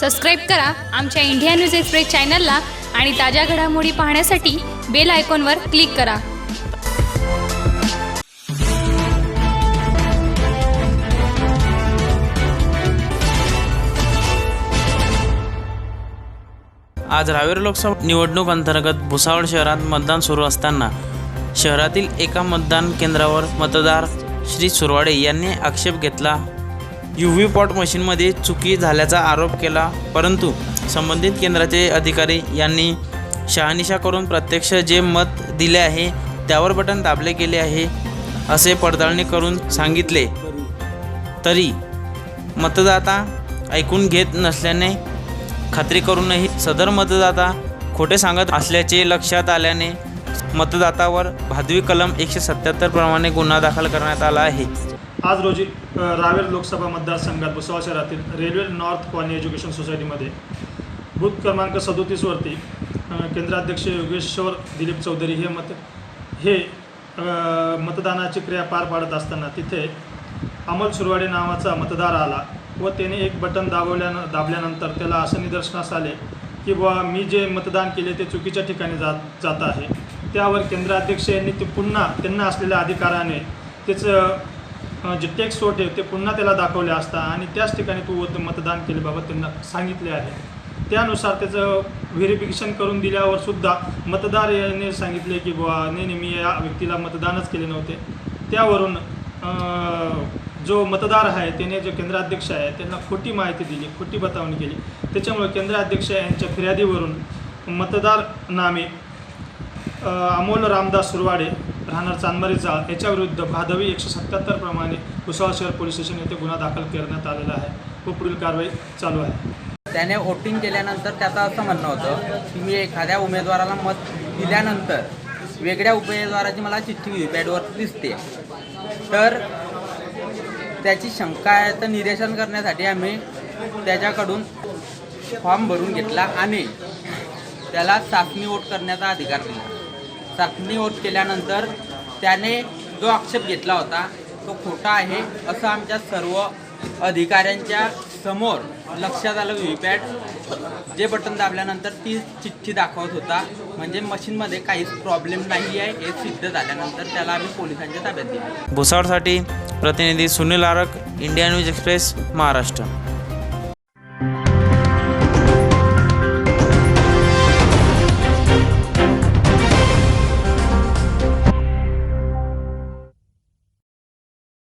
Subscribe करा आमच्या India news express चॅनलला आणि ताज्या घडामोडी पाहण्यासाठी बेल आयकॉनवर क्लिक करा. आज रावेर लोकसभा निवडणूक अंतर्गत भुसावळ शहरात मतदान सुरू असताना शहरातील एका मतदान केंद्रावर मतदार श्री सुरवाडे यांनी आक्षेप घेतला. यू व्ही पॉट मशीनमध्ये चुकी झाल्याचा आरोप केला परंतु संबंधित केंद्राचे अधिकारी यांनी शहानिशा करून प्रत्यक्ष जे मत दिले आहे त्यावर बटन दाबले गेले आहे असे पडताळणी करून सांगितले. तरी मतदाता ऐकून घेत नसल्याने खात्री करूनही सदर मतदाता खोटे सांगत असल्याचे लक्षात आल्याने मतदातावर भादवी कलम एकशे सत्याहत्तर प्रमाणे गुन्हा दाखल करण्यात आला आहे. आज रोजी रावेर लोकसभा मतदारसंघात भुसावळ शहरातील रेल्वे नॉर्थ कॉलनी एज्युकेशन सोसायटीमध्ये बूथ क्रमांक सदोतीसवरती केंद्राध्यक्ष योगेश्वर दिलीप चौधरी हे मत हे मतदानाची क्रिया पार पाडत असताना तिथे अमोल सुरवाडे नावाचा मतदार आला व त्याने एक बटन दाबवल्यानं दाबल्यानंतर त्याला असं निदर्शनास आले की बुवा मी जे मतदान केले ते चुकीच्या ठिकाणी जात जात आहे. त्यावर केंद्राध्यक्ष यांनी ते पुन्हा त्यांना असलेल्या अधिकाराने त्याचं जे सोट आहे ते पुन्हा त्याला दाखवले असता आणि त्याच ठिकाणी तू मतदान मतदान केल्याबाबत त्यांना सांगितले आहे. त्यानुसार त्याचं व्हेरिफिकेशन करून दिल्यावर सुद्धा मतदार याने सांगितले की बुवा नाही नाही मी या व्यक्तीला मतदानच केले नव्हते. त्यावरून जो मतदार आहे त्याने जो केंद्राध्यक्ष आहे त्यांना खोटी माहिती दिली खोटी बतावणी केली. त्याच्यामुळे केंद्राध्यक्ष यांच्या फिर्यादीवरून मतदार नामे अमोल रामदास सुरवाडे राहणार चांदमारी चाळ याच्याविरुद्ध भादवी एकशे सत्याहत्तर प्रमाणे भुसावळ शहर पोलीस स्टेशन येथे गुन्हा दाखल करण्यात आलेला आहे. व पुढील कारवाई चालू आहे. त्याने वोटिंग केल्यानंतर त्याचं असं म्हणणं होतं की मी एखाद्या उमेदवाराला मत दिल्यानंतर वेगळ्या उमेदवाराची मला चिठ्ठी व्हीपॅडवर दिसते. तर त्याची शंका आहे तर निरेशन करण्यासाठी आम्ही त्याच्याकडून फॉर्म भरून घेतला आणि त्याला चाचणी वोट करण्याचा अधिकार दिला. चाचणी होत केल्यानंतर त्याने जो आक्षेप घेतला होता तो खोटा आहे असं आमच्या सर्व अधिकाऱ्यांच्या समोर लक्षात आलं. व्हीपॅट जे बटन दाबल्यानंतर ती चिठ्ठी दाखवत होता. म्हणजे मशीनमध्ये काहीच प्रॉब्लेम नाही आहे हे सिद्ध झाल्यानंतर त्याला आम्ही पोलिसांच्या ताब्यात दिली. भुसावळसाठी प्रतिनिधी Sunil Arak India news express Maharashtra.